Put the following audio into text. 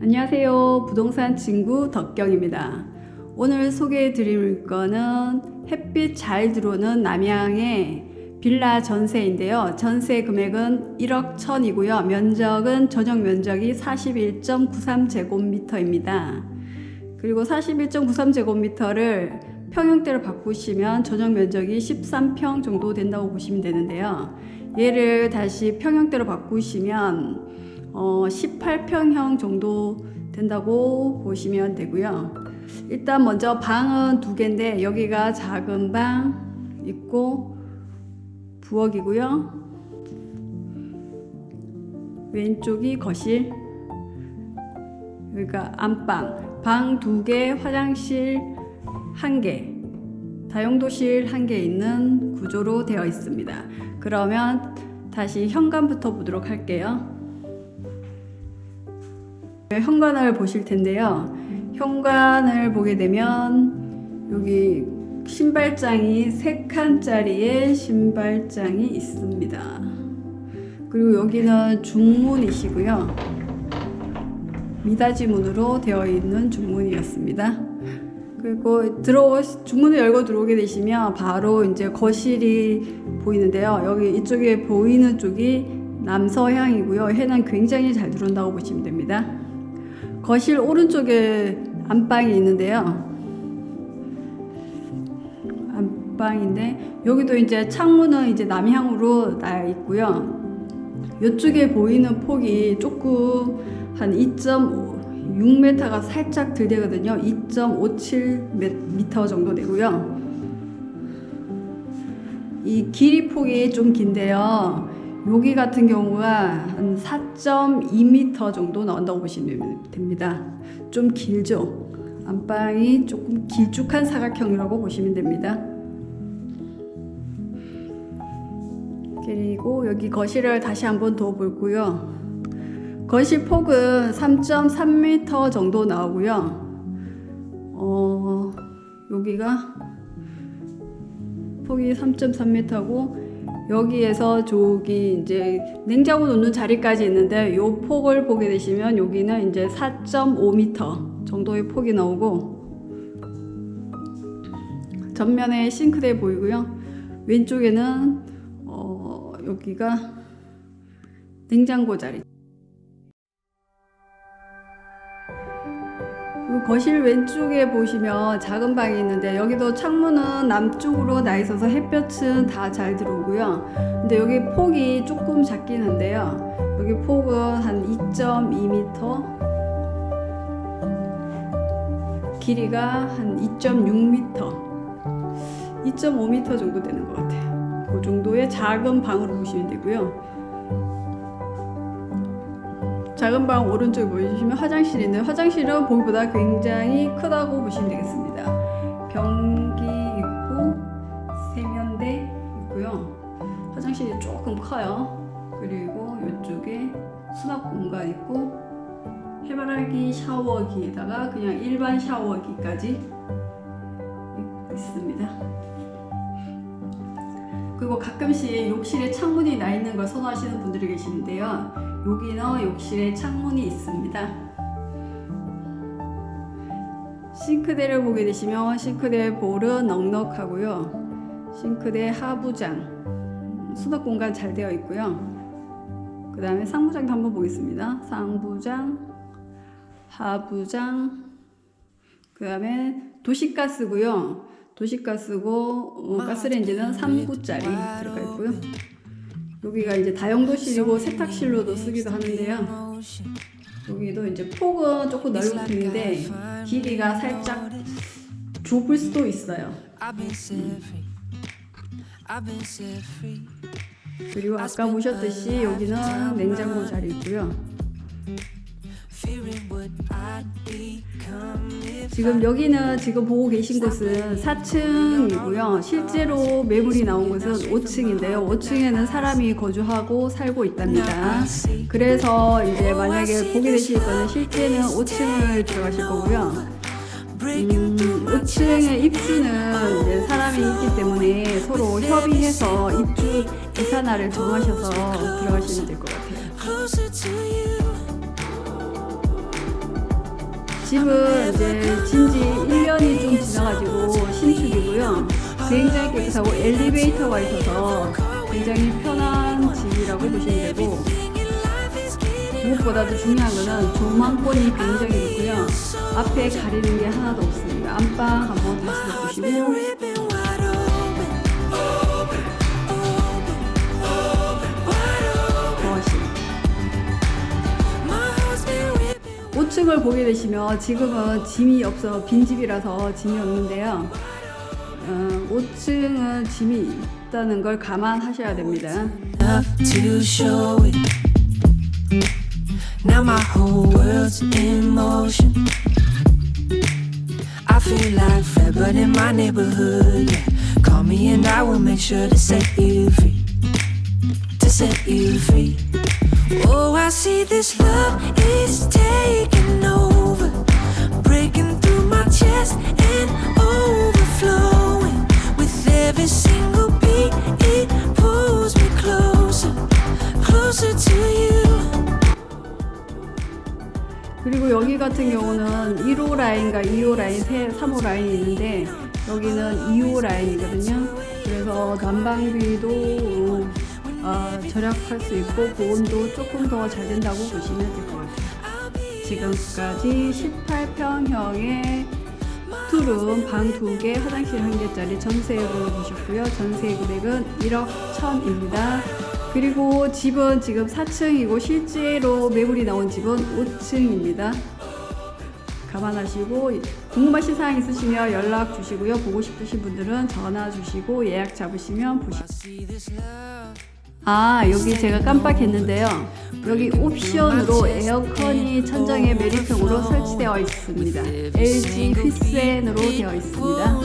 안녕하세요. 부동산 친구 덕경입니다. 오늘 소개해 드릴 거는 햇빛 잘 들어오는 남양의 빌라 전세인데요. 전세 금액은 1억 1000이고요. 면적은 전용 면적이 41.93제곱미터입니다. 그리고 41.93제곱미터를 평형대로 바꾸시면 전용 면적이 13평 정도 된다고 보시면 되는데요. 얘를 다시 평형대로 바꾸시면 어, 18평형 정도 된다고 보시면 되고요. 일단 먼저 방은 두 개인데 여기가 작은 방 있고 부엌이고요. 왼쪽이 거실. 여기가 안방. 방 두 개, 화장실 한 개, 다용도실 한 개 있는 구조로 되어 있습니다. 그러면 다시 현관부터 보도록 할게요. 네, 현관을 보실 텐데요. 현관을 보게 되면 여기 신발장이 세 칸짜리의 신발장이 있습니다. 그리고 여기는 중문이시고요. 미닫이 문으로 되어 있는 중문이었습니다. 그리고 들어 중문을 열고 들어오게 되시면 바로 이제 거실이 보이는데요. 여기 이쪽에 보이는 쪽이 남서향이고요. 해는 굉장히 잘 들어온다고 보시면 됩니다. 거실 오른쪽에 안방이 있는데요. 안방인데 여기도 이제 창문은 이제 남향으로 나 있고요. 이쪽에 보이는 폭이 조금 한 2.6m가 살짝 덜 되거든요. 2.57m 정도 되고요. 이 길이 폭이 좀 긴데요. 여기 같은 경우가 한 4.2m 정도 나온다고 보시면 됩니다. 좀 길죠? 안방이 조금 길쭉한 사각형이라고 보시면 됩니다. 그리고 여기 거실을 다시 한번 더 볼고요. 거실 폭은 3.3m 정도 나오고요. 어, 여기가 폭이 3.3m고 여기에서 저기 이제 냉장고 놓는 자리까지 있는데 요 폭을 보게 되시면 여기는 이제 4.5m 정도의 폭이 나오고 전면에 싱크대 보이고요. 왼쪽에는 어, 여기가 냉장고 자리. 거실 왼쪽에 보시면 작은 방이 있는데 여기도 창문은 남쪽으로 나 있어서 햇볕은 다 잘 들어오고요. 근데 여기 폭이 조금 작긴 한데요. 여기 폭은 한 2.2m, 길이가 한 2.6m, 2.5m 정도 되는 것 같아요. 그 정도의 작은 방으로 보시면 되고요. 작은 방 오른쪽에 보여주시면 화장실이 있는데 화장실은 보기보다 굉장히 크다고 보시면 되겠습니다. 변기 있고 세면대 있고요. 화장실이 조금 커요. 그리고 이쪽에 수납 공간 있고 해바라기 샤워기에다가 그냥 일반 샤워기까지 있- 있습니다. 그리고 가끔씩 욕실에 창문이 나 있는 걸 선호하시는 분들이 계시는데요. 여기는 욕실에 창문이 있습니다. 싱크대를 보게 되시면 싱크대 볼은 넉넉하고요. 싱크대 하부장 수납 공간 잘 되어 있고요. 그 다음에 상부장도 한번 보겠습니다. 상부장, 하부장, 그 다음에 도시가스고요. 도시가스고 어, 가스레인지는 3구짜리 들어가 있고요. 여기가 이제 다용도실이고 세탁실로도 쓰기도 하는데요. 여기도 이제 폭은 조금 넓은 편인데 길이가 살짝 좁을 수도 있어요. 그리고 아까 보셨듯이 여기는 냉장고 자리 있고요. 지금 여기는 지금 보고 계신 곳은 4층이고요. 실제로 매물이 나온 곳은 5층인데요. 5층에는 사람이 거주하고 살고 있답니다. 그래서 이제 만약에 보게 되실 거는 실제는 5층을 들어가실 거고요. 음, 5층의 입주는 이제 사람이 있기 때문에 서로 협의해서 입주 이사날을 정하셔서 들어가시면 될 것 같아요. 집은 이제 진지 1년이 좀 지나가지고 신축이고요. 굉장히 깨끗하고 엘리베이터가 있어서 굉장히 편한 집이라고 보시면 되고 무엇보다도 중요한 거는 조망권이 굉장히 좋고요. 앞에 가리는 게 하나도 없습니다. 안방 한번 다시 보시고 ripping. 5층을 보게 되시면 지금은 짐이 없어 빈집이라서 짐이 없는데요. 어, 5층은 짐이 있다는 걸 감안하셔야 됩니다. Call me and I will make sure to set you free. To set you free. Oh, I see this love is taking over. Breaking through my chest and overflowing. With every single beat, it pulls me closer, closer to you. 그리고 여기 같은 경우는 1호 라인과 2호 라인, 3호 라인이 있는데 여기는 2호 라인이거든요. 그래서 난방비도 어, 절약할 수 있고 보온도 조금 더 잘 된다고 보시면 될 것 같아요. 지금까지 18평형의 투룸 방 2개, 화장실 1개짜리 전세로 보셨고요. 전세 금액은 1억 1000입니다. 그리고 집은 지금 4층이고 실제로 매물이 나온 집은 5층입니다. 감안하시고 궁금하신 사항 있으시면 연락 주시고요. 보고 싶으신 분들은 전화 주시고 예약 잡으시면 보시. See this love. 아 여기 제가 깜빡했는데요. 여기 옵션으로 에어컨이 천장에 메리트으로 설치되어 있습니다. LG 휘센으로 되어 있습니다.